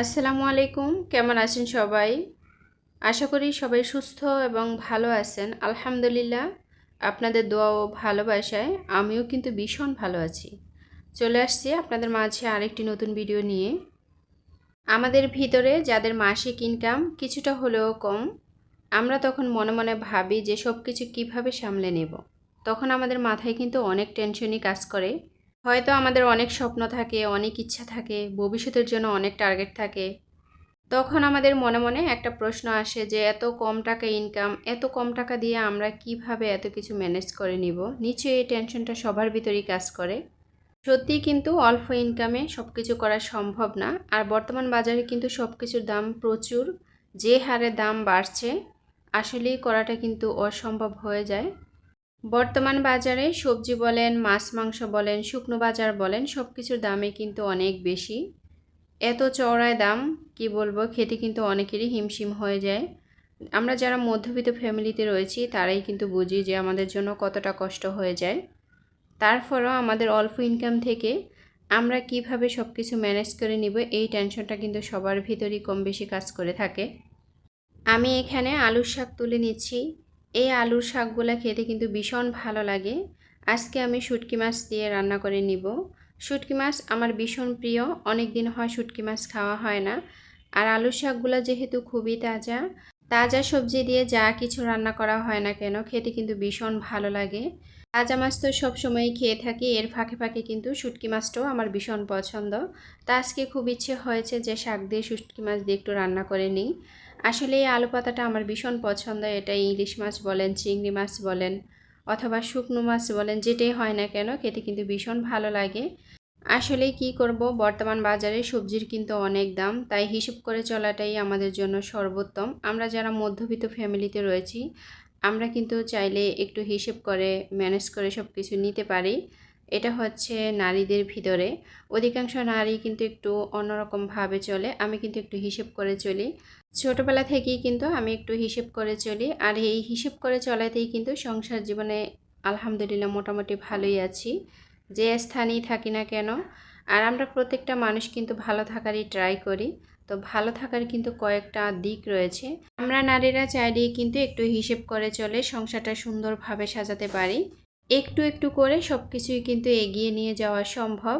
আসসালামু আলাইকুম। কেমন আছেন সবাই? আশা করি সবাই সুস্থ এবং ভালো আছেন। আলহামদুলিল্লাহ, আপনাদের দোয়া ও ভালোবাসায় আমিও কিন্তু ভীষণ ভালো আছি। চলে আসছি আপনাদের মাঝে আরেকটি নতুন ভিডিও নিয়ে। আমাদের ভিতরে যাদের মাসিক ইনকাম কিছুটা হলেও কম, আমরা তখন মনে মনে ভাবি যে সব কিছু কীভাবে সামলে নেব। তখন আমাদের মাথায় কিন্তু অনেক টেনশনই কাজ করে। হয়তো আমাদের অনেক স্বপ্ন থাকে, অনেক ইচ্ছা থাকে, ভবিষ্যতের জন্য অনেক টার্গেট থাকে। তখন আমাদের মনে মনে একটা প্রশ্ন আসে যে, এত কম টাকা ইনকাম এত কম টাকা দিয়ে আমরা কীভাবে এত কিছু ম্যানেজ করে নিব? নিশ্চয়ই এই টেনশনটা সবার ভিতরেই কাজ করে। সত্যিই কিন্তু অল্প ইনকামে সব কিছু করা সম্ভব না, আর বর্তমান বাজারে কিন্তু সব কিছুর দাম প্রচুর। যে হারে দাম বাড়ছে, আসলেই করাটা কিন্তু অসম্ভব হয়ে যায়। বর্তমান বাজারে সবজি বলেন, মাছ, মাংস বলেন, শুকনো বাজার বলেন সব কিছুর দামে কিন্তু অনেক বেশি। এত চওড়ায় দাম, কি বলব, খেতে কিন্তু অনেকেরই হিমশিম হয়ে যায়। আমরা যারা মধ্যবিত্ত ফ্যামিলিতে রয়েছি, তারাই কিন্তু বুঝি যে আমাদের জন্য কতটা কষ্ট হয়ে যায়। তারপরও আমাদের অল্প ইনকাম থেকে আমরা কীভাবে সব কিছু ম্যানেজ করে নিব, এই টেনশনটা কিন্তু সবার ভিতরই কম বেশি কাজ করে থাকে। আমি এখানে আলুর শাক তুলে নিচ্ছি। এই আলুর শাকগুলো খেতে কিন্তু ভীষণ ভালো লাগে। আজকে আমি শুটকি মাছ দিয়ে রান্না করে নিব। শুটকি মাছ আমার ভীষণ প্রিয় অনেক দিন হয় শুটকি মাছ খাওয়া হয় না। আর আলুর শাকগুলো যেহেতু খুবই তাজা তাজা সবজি দিয়ে যা কিছু রান্না করা হয় না কেন, খেতে কিন্তু ভীষণ ভালো লাগে। তাজা মাছ তো সবসময়ই খেয়ে থাকি, এর ফাঁকে ফাঁকে কিন্তু শুটকি মাছটাও আমার ভীষণ পছন্দ। তা আজকে খুব ইচ্ছে হয়েছে যে শাক দিয়ে শুটকি মাছ দিয়ে একটু রান্না করে নিই। আসলে এই আলু পাতাটা আমার ভীষণ পছন্দ। এটা ইলিশ মাছ বলেন, চিংড়ি মাছ বলেন, অথবা শুকনো মাছ বলেন, যেটাই হয় না কেন, খেতে কিন্তু ভীষণ ভালো লাগে। আসলে কি করব? বর্তমান বাজারে সবজির কিন্তু অনেক দাম, তাই হিসেব করে চলাটাই আমাদের জন্য সর্বোত্তম। আমরা যারা মধ্যবিত্ত ফ্যামিলিতে রয়েছি, আমরা কিন্তু চাইলে একটু হিসেব করে, ম্যানেজ করে সব কিছু নিতে পারি। এটা হচ্ছে নারীদের ভিতরে। অধিকাংশ নারী কিন্তু একটু অন্যরকমভাবে চলে, আমি কিন্তু একটু হিসেব করে চলি। ছোটোবেলা থেকেই কিন্তু আমি একটু হিসেব করে চলি, আর এই হিসেব করে চলাতেই কিন্তু সংসার জীবনে আলহামদুলিল্লাহ মোটামুটি ভালোই আছি। যে স্থানেই থাকি না কেন, আর আমরা প্রত্যেকটা মানুষ কিন্তু ভালো থাকারই ট্রাই করি। তো ভালো থাকার কিন্তু কয়েকটা দিক রয়েছে। আমরা নারীরা চাইলেই কিন্তু একটু হিসেব করে চলে, সংসারটা সুন্দরভাবে সাজাতে পারি। একটু একটু করে সব কিছুই কিন্তু এগিয়ে নিয়ে যাওয়া সম্ভব।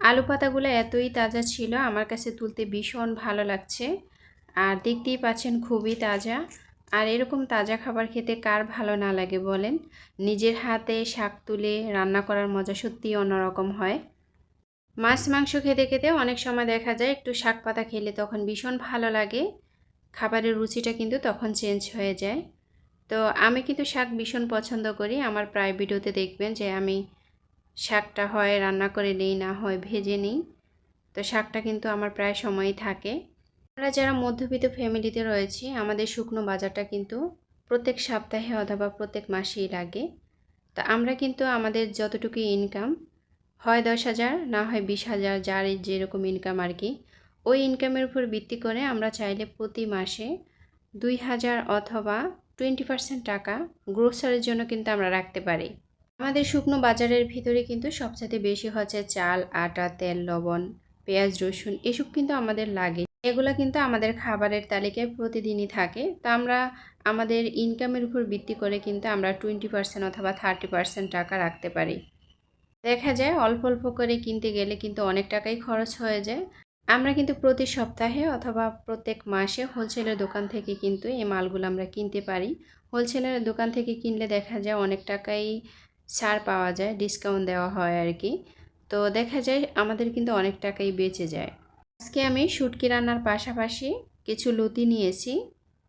আলু পাতাগুলো এতই তাজা ছিল, আমার কাছে তুলতে ভীষণ ভালো লাগছে। আর দেখতেই পাচ্ছেন খুবই তাজা। আর এরকম তাজা খাবার খেতে কার ভালো না লাগে বলেন? নিজের হাতে শাক তুলে রান্না করার মজা সত্যিই অন্যরকম হয়। মাছ মাংস খেতে খেতে অনেক সময় দেখা যায় একটু শাক পাতা খেলে তখন ভীষণ ভালো লাগে। খাবারের রুচিটা কিন্তু তখন চেঞ্জ হয়ে যায়। তো আমি কিন্তু শাক ভীষণ পছন্দ করি। আমার প্রায় ভিডিওতে দেখবেন যে আমি শাকটা হয় রান্না করে নিই, না হয় ভেজে নিই। তো শাকটা কিন্তু আমার প্রায় সময়ই থাকে। আমরা যারা মধ্যবিত্ত ফ্যামিলিতে রয়েছি, আমাদের শুকনো বাজারটা কিন্তু প্রত্যেক সপ্তাহে অথবা প্রত্যেক মাসেই লাগে। তা আমরা কিন্তু আমাদের যতটুকু ইনকাম হয় দশ হাজার, না হয় বিশ হাজার, যার যেরকম ইনকাম আর কি, ওই ইনকামের উপর ভিত্তি করে আমরা চাইলে প্রতি মাসে দুই হাজার অথবা টোয়েন্টি পার্সেন্ট টাকা গ্রোসারির জন্য কিন্তু আমরা রাখতে পারি। আমাদের শুকনো বাজারের ভিতরে কিন্তু সবচেয়ে বেশি হচ্ছে চাল, আটা, তেল, লবণ, পেঁয়াজ, রসুন এসব কিন্তু আমাদের লাগে। এগুলো কিন্তু আমাদের খাবারের তালিকায় প্রতিদিনই থাকে। তো আমরা আমাদের ইনকামের উপর ভিত্তি করে কিন্তু আমরা টোয়েন্টি পার্সেন্ট অথবা থার্টি পার্সেন্ট টাকা রাখতে পারি। দেখা যায় অল্প অল্প করে কিনতে গেলে কিন্তু অনেক টাকাই খরচ হয়ে যায়। আমরা কিন্তু প্রতি সপ্তাহে অথবা প্রত্যেক মাসে হোলসেলের দোকান থেকে কিন্তু এই মালগুলো আমরা কিনতে পারি। হোলসেলের দোকান থেকে কিনলে দেখা যায় অনেক টাকাই ছাড় পাওয়া যায় ডিসকাউন্ট দেওয়া হয় আর কি। তো দেখা যায় আমাদের কিন্তু অনেক টাকাই বেঁচে যায়। আজকে আমি শুটকি রান্নার পাশাপাশি কিছু লতি নিয়েছি,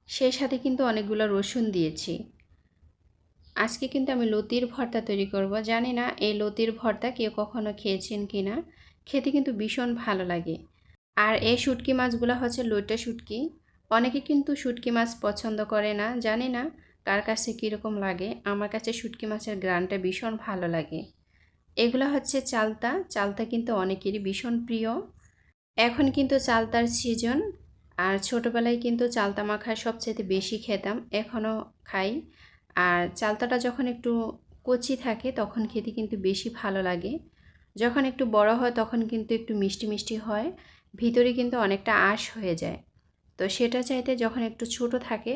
সেই সাথে কিন্তু অনেকগুলো রসুন দিয়েছি। আজকে কিন্তু আমি লতির ভর্তা তৈরি করব। জানি না এই লতির ভর্তা কেউ কখনো খেয়েছেন কি না খেতে কিন্তু ভীষণ ভালো লাগে। আর এই শুটকি মাছগুলো হচ্ছে লইটা শুটকি। অনেকে কিন্তু শুটকি মাছ পছন্দ করে না, জানি না কার কাছে কীরকম লাগে। আমার কাছে শুটকি মাছের গ্রানটা ভীষণ ভালো লাগে। এগুলো হচ্ছে চালতা। চালতা কিন্তু অনেকেরই ভীষণ প্রিয়। এখন কিন্তু চালতার সিজন আর ছোটোবেলায় কিন্তু চালতা মাখা সবচেয়ে বেশি খেতাম এখনও খাই। আর চালতাটা যখন একটু কচি থাকে, তখন খেতে কিন্তু বেশি ভালো লাগে। যখন একটু বড় হয়, তখন কিন্তু একটু মিষ্টি মিষ্টি হয়। ভিতরে কিন্তু অনেকটা আঁশ হয়ে যায়। তো সেটা চাইতে যখন একটু ছোট থাকে,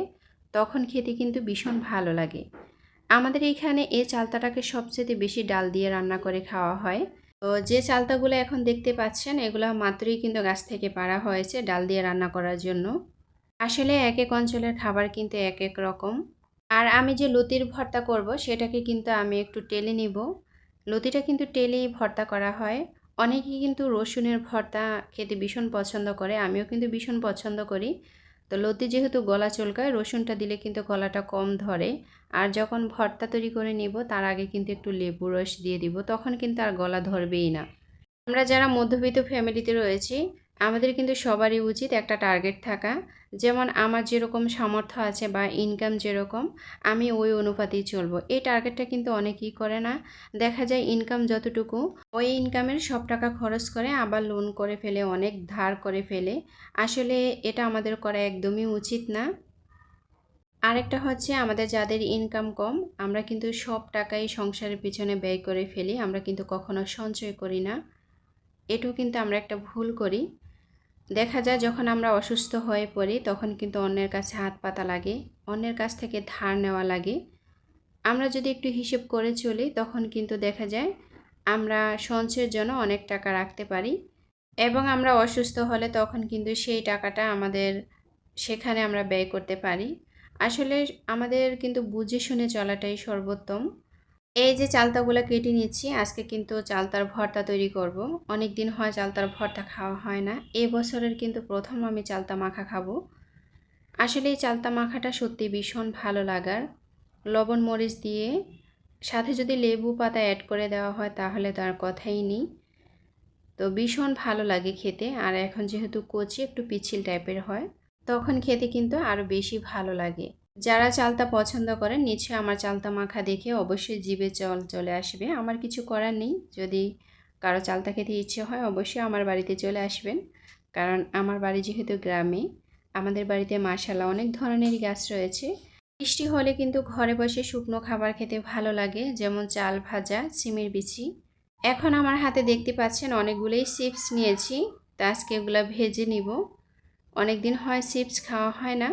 তখন খেতে কিন্তু ভীষণ ভালো লাগে। আমাদের এখানে এই চালতাটাকে সবচেয়ে বেশি ডাল দিয়ে রান্না করে খাওয়া হয়। তো যে চালতাগুলো এখন দেখতে পাচ্ছেন, এগুলো মাত্রই কিন্তু গাছ থেকে পাড়া হয়েছে ডাল দিয়ে রান্না করার জন্য। আসলে এক এক অঞ্চলের খাবার কিন্তু এক এক রকম। আর আমি যে লতির ভর্তা করব, সেটাকে কিন্তু আমি একটু টেলে নিব। লতিটা কিন্তু টেলেই ভর্তা করা হয়। অনেকেই কিন্তু রসুনের ভর্তা খেতে ভীষণ পছন্দ করে, আমিও কিন্তু ভীষণ পছন্দ করি। তো লতি যেহেতু গলা চলকায়, রসুনটা দিলে কিন্তু গলাটা কম ধরে। আর যখন ভর্তা তৈরি করে নিব, তার আগে কিন্তু একটু লেবু রস দিয়ে দিব, তখন কিন্তু আর গলা ধরবেই না। আমরা যারা মধ্যবিত্ত ফ্যামিলিতে রয়েছি আমাদের কিন্তু সবারই উচিত একটা টার্গেট থাকা। যেমন আমার যেরকম সামর্থ্য আছে বা ইনকাম যেরকম, আমি ওই অনুপাতেই চলবো। এই টার্গেটটা কিন্তু অনেকেই করে না। দেখা যায় ইনকাম যতটুকু, ওই ইনকামের সব টাকা খরচ করে আবার লোন করে ফেলে, অনেক ধার করে ফেলে। আসলে এটা আমাদের করা একদমই উচিত না। আরেকটা হচ্ছে আমাদের যাদের ইনকাম কম, আমরা কিন্তু সব টাকাই সংসারের পিছনে ব্যয় করে ফেলি, আমরা কিন্তু কখনো সঞ্চয় করি না। এটাও কিন্তু আমরা একটা ভুল করি। দেখা যায় যখন আমরা অসুস্থ হয়ে পড়ি, তখন কিন্তু অন্যের কাছে হাত পাতা লাগে, অন্যের কাছ থেকে ধার নেওয়া লাগে। আমরা যদি একটু হিসেব করে চলি, তখন কিন্তু দেখা যায় আমরা সঞ্চয়ের জন্য অনেক টাকা রাখতে পারি এবং আমরা অসুস্থ হলে তখন কিন্তু সেই টাকাটা আমাদের সেখানে আমরা ব্যয় করতে পারি। আসলে আমাদের কিন্তু বুঝে শুনে চলাটাই সর্বোত্তম। এই যে চালতাগুলো কেটে নিচ্ছি আজকে কিন্তু চালতার ভর্তা তৈরি করব। অনেক দিন হয় চালতার ভর্তা খাওয়া হয় না। এ বছরের কিন্তু প্রথম আমি চালতা মাখা খাব। আসলে এই চালতা মাখাটা সত্যি ভীষণ ভালো লাগার। লবণ, মরিচ দিয়ে সাথে যদি লেবু পাতা অ্যাড করে দেওয়া হয় তাহলে তার কথাই নেই। তো ভীষণ ভালো লাগে খেতে। আর এখন যেহেতু কচি, একটু পিছিল টাইপের হয়, তখন খেতে কিন্তু আরও বেশি ভালো লাগে। যারা চালতা পছন্দ করেন নিচে আমার চালতা মাখা দেখে অবশ্যই জিভে জল চলে আসবে। আমার কিছু করার নেই। যদি কারও চালতা খেতে ইচ্ছে হয়, অবশ্যই আমার বাড়িতে চলে আসবেন। কারণ আমার বাড়ি যেহেতু গ্রামে, আমাদের বাড়িতে মাসালা অনেক ধরনেরই গাছ রয়েছে। বৃষ্টি হলে কিন্তু ঘরে বসে শুকনো খাবার খেতে ভালো লাগে, যেমন চাল ভাজা, সিমের বিচি। এখন আমার হাতে দেখতে পাচ্ছেন অনেকগুলোই চিপস নিয়েছি। তা আজকে এগুলো ভেজে নিব। অনেক দিন হয় চিপস খাওয়া হয় না।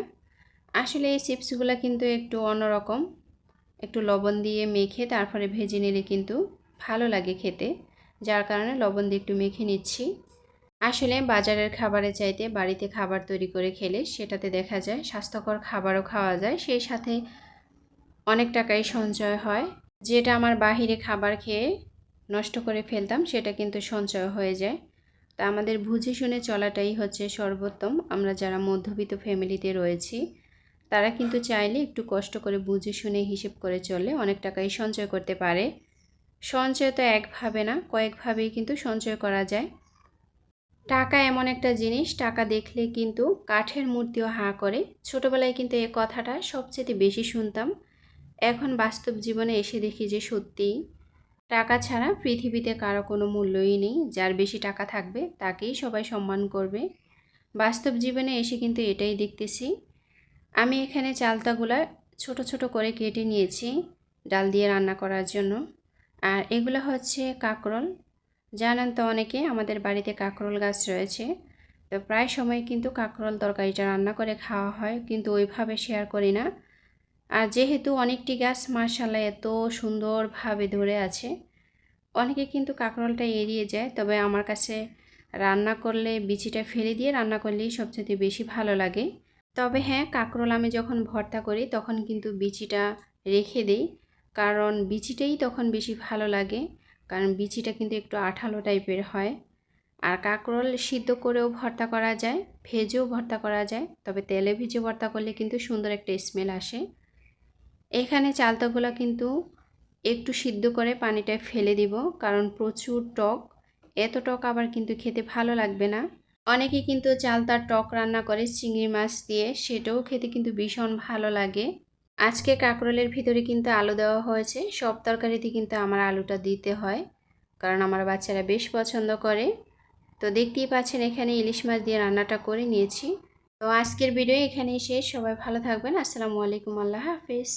আসলে এই চিপসগুলো কিন্তু একটু অন্যরকম। একটু লবণ দিয়ে মেখে তারপরে ভেজে নিলে কিন্তু ভালো লাগে খেতে। যার কারণে লবণ দিয়ে একটু মেখে নিচ্ছি। আসলে বাজারের খাবারের চাইতে বাড়িতে খাবার তৈরি করে খেলে সেটাতে দেখা যায় স্বাস্থ্যকর খাবারও খাওয়া যায়, সেই সাথে অনেক টাকাই সঞ্চয় হয়। যেটা আমার বাহিরে খাবার খেয়ে নষ্ট করে ফেলতাম সেটা কিন্তু সঞ্চয় হয়ে যায়। তা আমাদের বুঝে শুনে চলাটাই হচ্ছে সর্বোত্তম। আমরা যারা মধ্যবিত্ত ফ্যামিলিতে রয়েছি তারা কিন্তু চাইলে একটু কষ্ট করে বুঝে শুনে হিসেব করে চললে অনেক টাকাই সঞ্চয় করতে পারে। সঞ্চয় তো একভাবে না কয়েকভাবেই কিন্তু সঞ্চয় করা যায়। টাকা এমন একটা জিনিস, টাকা দেখলে কিন্তু কাঠের মূর্তিও হাঁ করে। ছোটোবেলায় কিন্তু এ কথাটা সবচেয়ে বেশি শুনতাম। এখন বাস্তব জীবনে এসে দেখি যে সত্যি, টাকা ছাড়া পৃথিবীতে কারও কোনো মূল্যই নেই। যার বেশি টাকা থাকবে, তাকেই সবাই সম্মান করবে। বাস্তব জীবনে এসে কিন্তু এটাই দেখতেছি। আমি এখানে চালতাগুলা ছোট ছোট করে কেটে নিয়েছি ডাল দিয়ে রান্না করার জন্য। আর এগুলো হচ্ছে কাকরল। জানেন তো অনেকে, আমাদের বাড়িতে কাকরল গাছ রয়েছে। তো প্রায় সময় কিন্তু কাকরল তরকারিটা রান্না করে খাওয়া হয়, কিন্তু ওইভাবে শেয়ার করি না। আর যেহেতু অনেকটি গাছ মার্শাল্লাহ এত সুন্দরভাবে ধরে আছে, অনেকে কিন্তু কাকরলটা এড়িয়ে যায়, তবে আমার কাছে রান্না করলে, বিচিটা ফেলে দিয়ে রান্না করলেই সবচেয়ে বেশি ভালো লাগে। তবে হ্যাঁ কাঁকরোল আমি যখন ভর্তা করি তখন কিন্তু বিচিটা রেখে দিই। কারণ বিচিটাই তখন বেশি ভালো লাগে। কারণ বিচিটা কিন্তু একটু আঠালো টাইপের হয়। আর কাঁকরোল সিদ্ধ করেও ভর্তা করা যায়, ভেজেও ভর্তা করা যায়। তবে তেলে ভেজে ভর্তা করলে কিন্তু সুন্দর একটা স্মেল আসে। এখানে চালতাগুলো কিন্তু একটু সিদ্ধ করে পানিটা ফেলে দিব। কারণ প্রচুর টক। এত টক আবার কিন্তু খেতে ভালো লাগবে না। অনেকে কিন্তু চাল তার টক রান্না করে চিংড়ি মাছ দিয়ে, সেটাও খেতে কিন্তু ভীষণ ভালো লাগে। আজকে কাঁকরোলের ভিতরে কিন্তু আলু দেওয়া হয়েছে। সব তরকারিতে কিন্তু আমার আলুটা দিতে হয়, কারণ আমার বাচ্চারা বেশ পছন্দ করে। তো দেখতেই পাচ্ছেন, এখানে ইলিশ মাছ দিয়ে রান্নাটা করে নিয়েছি। তো আজকের ভিডিও এখানেই শেষ। সবাই ভালো থাকবেন। আসসালামু আলাইকুম। আল্লাহ হাফিজ।